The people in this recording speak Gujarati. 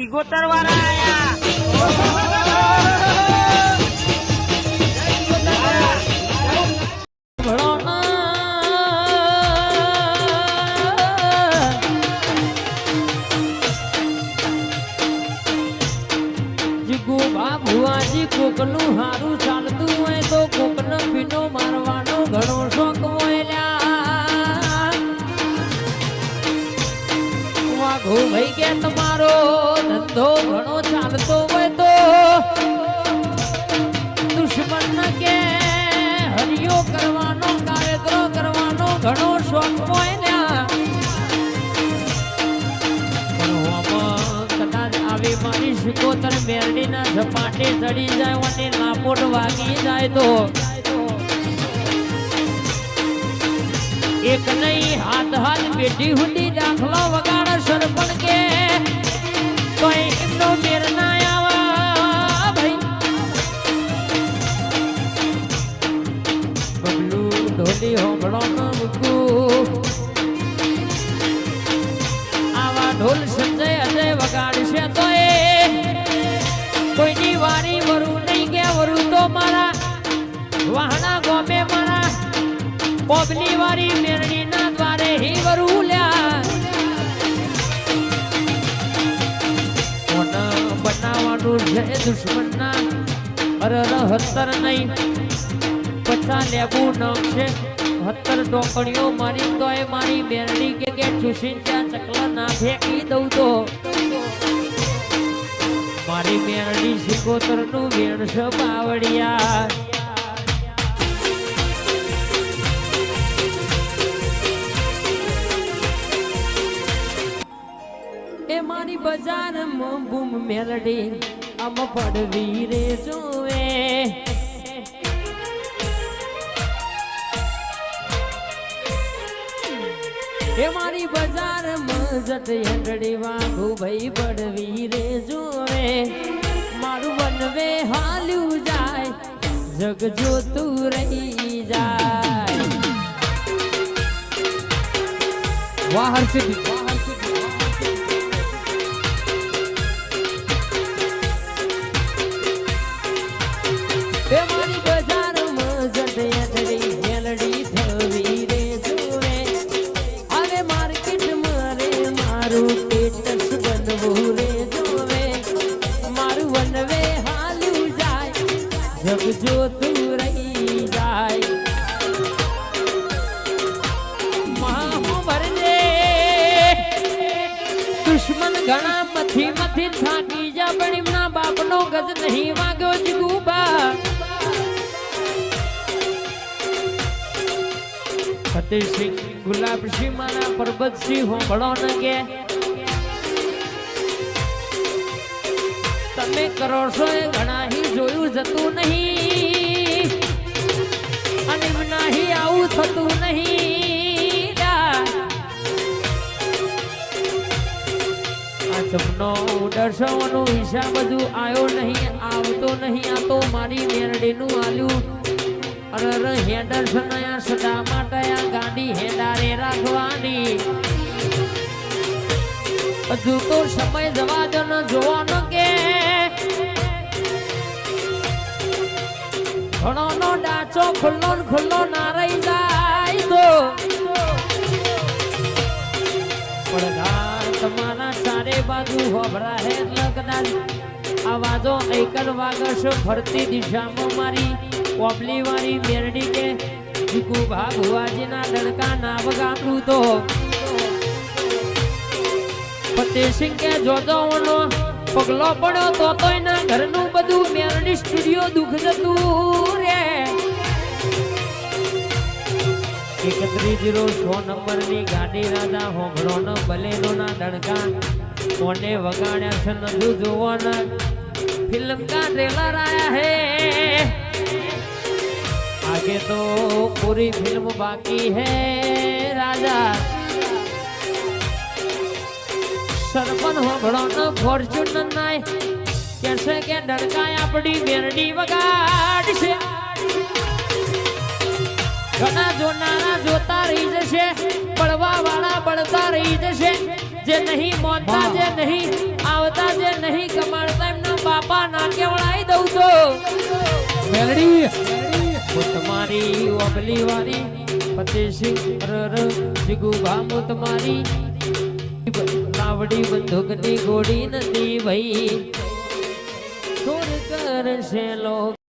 સિગોતર વાળા આયા. જીગુ બાબુઆજી કોકનું હારું ચાલતું હરિયો કરવાનો કાયદો કરવાનો, ઘણો શોખ હોય ને આવી મારી શિકોતર મેરડીના ઝપાટે ચડી જાય અને લાપોટ વાગી જાય તો. એક નહીં, હાથ હાથ પેઢી સુધી દાખલો વગાડ સરપણ કે. ઢોલી હોંભળો ન મૂકું. આવા ઢોલ સંજય અજય વગાડશે તો એ. કોઈની વારી વરું નહીં કે વરું તો મારા. વાહણા ગોમે મારા. કોબલી વારી મેરણી ના દ્વારે હી લ્યા. કોને બનાવવાનું છે દુશ્મનના? અરર હતર નહીં. પછા લેબુ નખશે હત્તર ટોકણીઓ મારી તોય મારી બેરડી કે કે ચૂસીન ત્યાં ચકલા ના ફેંકી દઉં તો. મારી બેરડી સિકોતરનું વેણ પાવડિયા એ મારી બજારમાં બૂમ મેલડી, આમ પડવી રે જોવે. એ મારી બજારમાં જટ હેંડડી વાઘુ ભાઈ પડવી રે જોવે. મારું વનવે હાલ્યું જાય, જગ જોતું રહી જાય. વાહ હર્ષિત વાહ જાય જગ જોતું રહી જાય મામો ભરજે દુશ્મન ઘણા મથી મથી થાકી જા પણ એમના બાપનો ગજ નહીં વાગ્યો જ ગુબા ફતેહસિંહ ગુલાબસિંહ મારા પરબતસિંહ હોંભળો ન કે તમે કરો ઘણાહી જોયું જતું નહીં. અને નાહી આવું થતું નહીં. આ સપનો દર્શાવવાનો હિસાબ બધું આવ્યો નહીં, આવતો નહીં, આ તો મારી મેરડીનું આલ્યું. અરે હે આ સદા માટે આ ગાડી હેડારે રાખવાની. હજુ તો સમય જવા દો જોવાનો કે. ઘણો નો ખુલ્લો ખુલ્લો ના તો. તમારા ચારે બાજુ હોભરા હે એટલે કદાચ આવાજો એકલ વાગશ ફરતી દિશામાં મારી કોબલી વાળી મેરડી કે ચીકુ ભાગવાજીના ડણકા ના વગાડું તો. ફતેસિંહ કે જોજોનો પગલો પડ્યો તો તો એના ઘરનું બધું મેરડી સ્ટુડિયો દુઃખ જતું એકત્રીસ જીરો છ નંબરની ગાડી રાધા હોંભળો બલેનો બલેનોના ધડકા કોને વગાડ્યા છે નજુ જોવાના? ફિલ્મ કા ટ્રેલર આયા હે. આગે તો પૂરી ફિલ્મ બાકી હે રાજા. સરપન હોંભળો ન ફોર્ચ્યુનર નાય. કેસે કે ડડકાય આપણી મેરડી વગાડશે. ઘણા જોનારા જોતા રહી જશે પડવા વાળા પડતા રહી જશે. જે નહીં મોતા જે નહીં આવતા જે નહીં કમાડતા એમના બાપા ના કેવડાઈ દઉં તો મેલડી. તમારી ઓબલી વારી ફતેસિંહ રર જીગુ ગામ તમારી લાવડી બંદૂકની ગોળી નથી ભાઈ છોડ કરશે લોક?